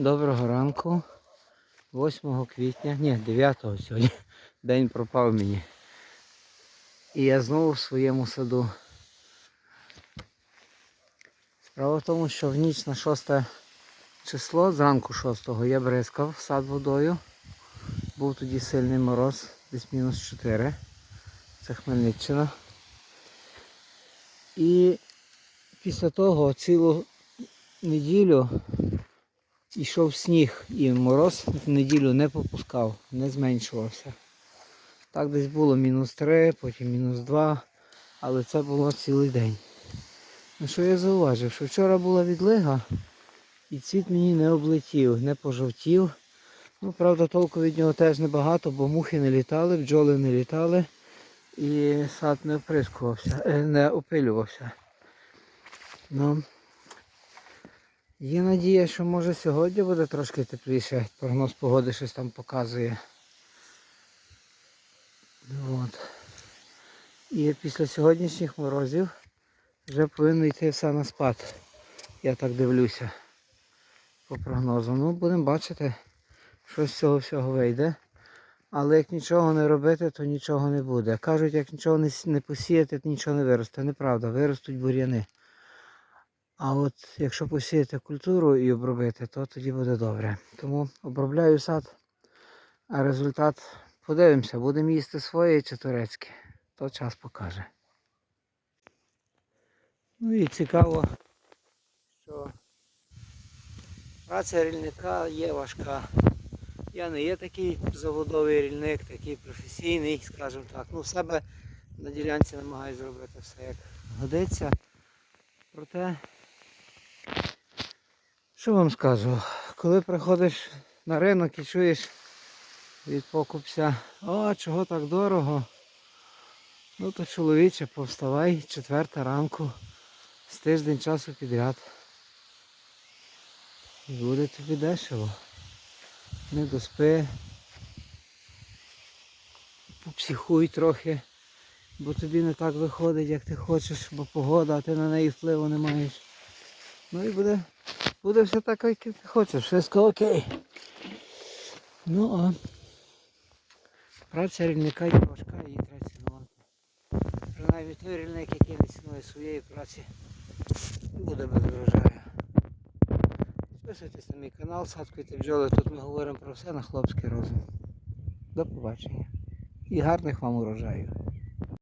Доброго ранку. 8 квітня, ні, 9 сьогодні. День пропав мені. І я знову в своєму саду. Справа в тому, що в ніч на 6 число, зранку 6 я бризкав сад водою. Був тоді сильний мороз, десь мінус 4. Це Хмельниччина. І після того цілу неділю йшов сніг і мороз в неділю не попускав, не зменшувався. Так десь було мінус 3, потім мінус 2, але це було цілий день. Ну що я зауважив, що вчора була відлига і цвіт мені не облетів, не пожовтів. Ну, правда, толку від нього теж небагато, бо мухи не літали, бджоли не літали і сад не оприскувався, е, не опилювався. Ну, Є надія, що може сьогодні буде трошки тепліше. Прогноз погоди щось там показує. От. І після сьогоднішніх морозів вже повинно йти все на спад. Я так дивлюся по прогнозу. Ну, будемо бачити, що з цього всього вийде. Але як нічого не робити, то нічого не буде. Кажуть, як нічого не посіяти, то нічого не виросте. Неправда, виростуть бур'яни. А от якщо посіяти культуру і обробити, то тоді буде добре. Тому обробляю сад, а результат подивимося, будемо їсти своє чи турецьке. То час покаже. Ну і цікаво, що праця рільника є важка. Я не є такий заводовий рільник, такий професійний, скажімо так. Ну, в себе на ділянці намагаюся зробити все як годиться. Проте що вам скажу? Коли приходиш на ринок і чуєш від покупця, о, чого так дорого? Ну то чоловіче, повставай, четверта ранку, з тиждень часу підряд. І буде тобі дешево. Не доспи. Попсіхуй трохи, бо тобі не так виходить, як ти хочеш, бо погода, а ти на неї впливу не маєш. Ну і буде Буде все так, як ти хочеш, все окей. Ну а праця рільника є важка, її треба цінувати. Принаймні той рільник, який не цінує своєї праці, буде без врожаю. Підписуйтесь на мій канал, садкуйте бджоли. Тут ми говоримо про все на хлопський розум. До побачення. І гарних вам урожаю.